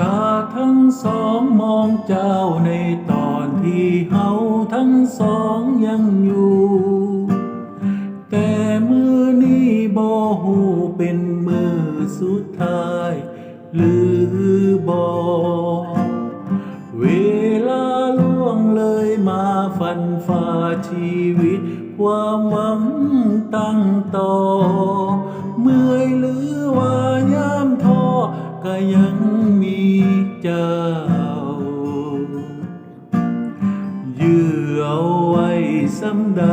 ตาทั้งสองมองเจ้าในตอนที่เฮาทั้งสองยังอยู่ แต่มือนี้บ่หูเป็นมือสุดท้าย หรือบ่เวลาล่วงเลยมาฟันฝ่าชีวิต ความหวังตั้งต่อ เมื่อยหรือว่ายามท้อก็ยัง ใด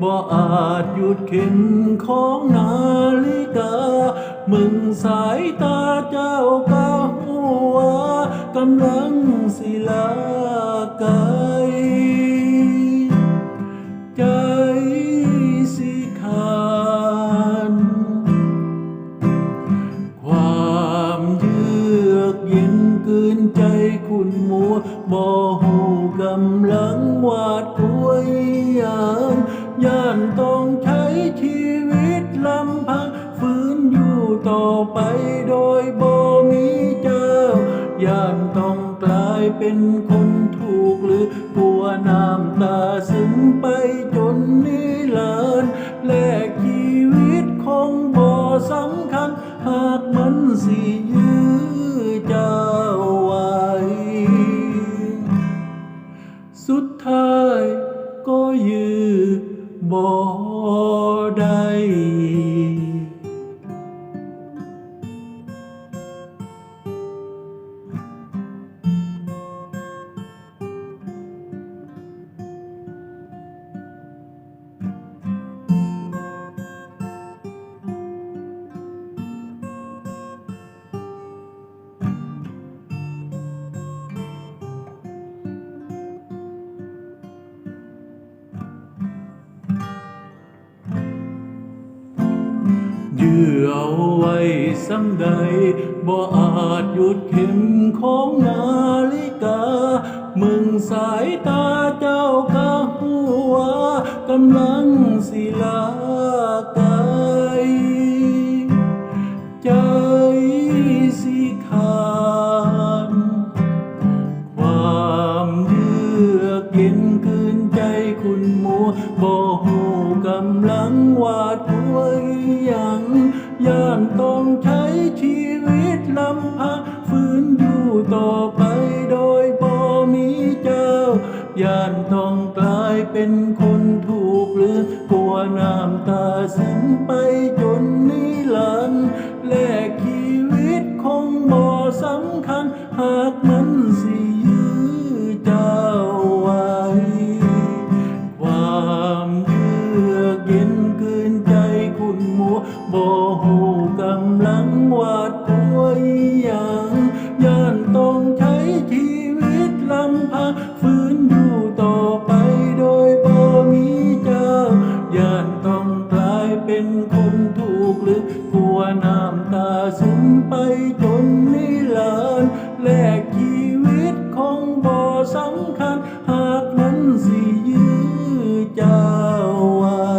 บ่อาจหยุดเข็มของนาฬิกา มึงสายตาเจ้าก็หัวากำลังสิลากลใบ่หูกำลังวาดกลัวยานย่านต้องใช้ชีวิตลำพังฝืนอยู่ต่อไปโดยบ่มีเจ้าย่านต้องกลายเป็นคนถูกหรือกลัวน้ำตาซึมไปจนนิรันดร์แลกชีวิตคงบ่สำคัญ หากมันสิยื้อ บ่ได้ ยื้อเอาไว้สำใดบ่อาจหยุดเข็มของนาฬิกา มึงสายตาเจ้าก็หัวกำลังสิลาไกลใจสิขาดความเยือกเย็นคืนใจคุณมัวบ่หูก ต่อไปโดยบ่มีเจ้า ย่านต้องกลายเป็นคนถูกหรือกลัวน้ำตาซึมไปจนนิรันดร์แลกชีวิตคงบ่สำคัญ หากมันสิยื้อเจ้าไว้ ความเยือกเย็นเกินใจคุณมัวบ่หูกำลังวาดกลัวยัง มไปจนนิรันดร์แลกชีวิตคงบ่สำคัญ หากมันสิยื้อเจ้าไว้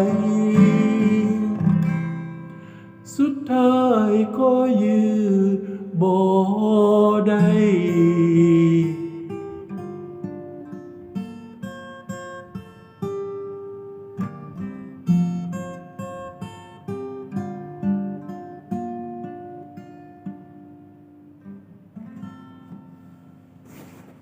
สุดท้ายก็ยื้อบ่ได้